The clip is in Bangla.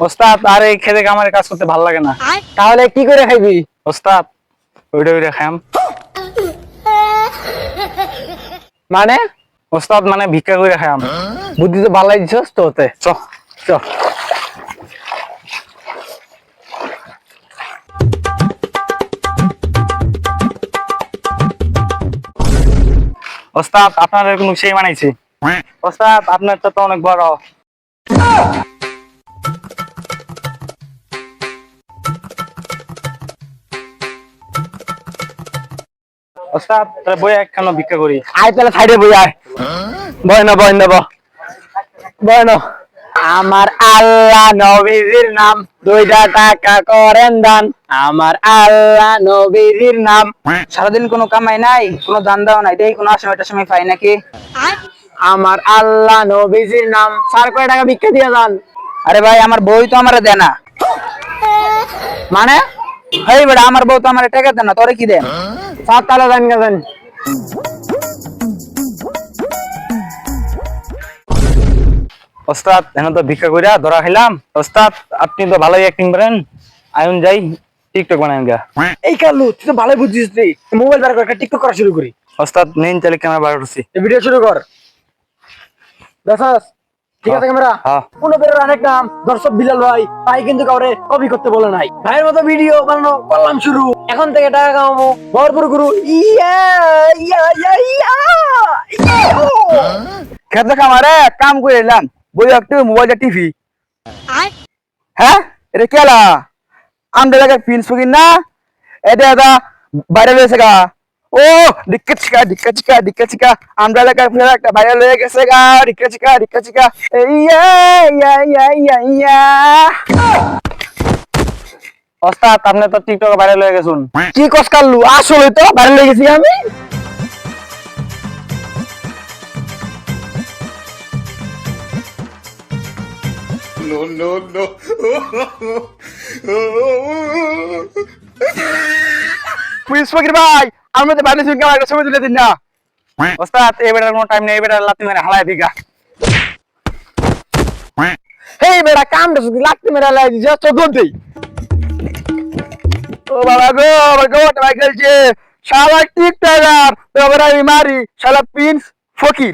ওস্তাদ আর এই খেতে আমার কাজ করতে ভালো লাগে না। তাহলে কি করে খাইবি? ওস্তাদ ওইটা ওইটা খাম মানে? ওস্তাদ মানে ভিক্ষা করে খাম বুদ্ধি তো ভালো দিছস তো ওতে। চ চ। ওস্তাদ আপনার এরকম সেই বানাইছি ওস্তাদ আপনার তো অনেক বড়। ওস্তাদ তাহলে বই একখানো ভিক্ষা করি। আয় তাহলে সাইডে বই আয়। বয় না বয় না বয় না আমার আল্লাহ নবীজির নাম দুইটা টাকা করেন দান। আমার আল্লাহ নবীজির নাম। সারাদিন কোনো কামাই নাই কোনো দান দাও নাই দেই কোনো আসামি টাসামি পাই নাকি? আমার আল্লাহ নবীজির নাম। স্যার কয় টাকা ভিক্ষা দিয়ে যান? আরে ভাই আমার বই তো আমারে দেয় না মানে? হেই বেটা আমার বউ তো আমার টাকা দেয় না তোরে কি দেন সাত তালা জান গেছেন ওস্তাদ এখন তো ভিক্ষা করিয়া ধরা খাইলাম। ওস্তাদ আপনি তো ভালোই অ্যাক্টিং করেন। আয়ুন যাই টিকটক বানান গা এই কালু তুই তো ভালোই বুঝছিস তুই মোবাইল বার করে টিকটক করা শুরু করি। ওস্তাদ নেন তাহলে ক্যামেরা বার করছি। ভিডিও শুরু কর। দেখাস ঠিক আছে ক্যামেরা? হ্যাঁ। কোনো বেরোর অনেক নাম দর্শক বিলাল ভাই। ভাই কিন্তু কাউরে কপি করতে বলে নাই। ভাইয়ের মতো ভিডিও বানানো করলাম শুরু। এখন থেকে টাকা কামাবো। ভরপুর গুরু। ইয়া ইয়া ইয়া ইয়া খেতে কামারে কাম করে এলাম। বই একটু মোবাইলটা টিভি। হ্যাঁ? এটা কেলা আমাদের না? এটা এটা বাইরে রয়েছে গা। ও ডিক্কা চিকা ডিক্কা চিকা ডিক্কা চিকা আমরা এলাকার একটা বাইরে রয়ে গেছে গা। ডিক্কা চিকা ডিক্কা চিকা ইয়া ইয়া ইয়া ইয়া ইয়া ওস্তাদ আপনি তো টিকটকে ভাইরাল হয়ে গেছুন। কি কস কাল্লু? আসলে তো বাইরে লেগেছি আমি। ফিল্স ফকির ভাই আমরা তো বাইরে শুনকে একটা ছবি তুলে দিন না। ওস্তাদ এই বেটার কোনো টাইম নেই এই বেটার লাতি মেরে হালাই দিগা। হেই বেটা কামটা শুধু লাগতে মেরা লাই দিছে চোখ দেই ও বাবা গো আমার গো ভাই খেলছে। শালা টিকটকার তো আমি মারি শালা পিন্স ফকির।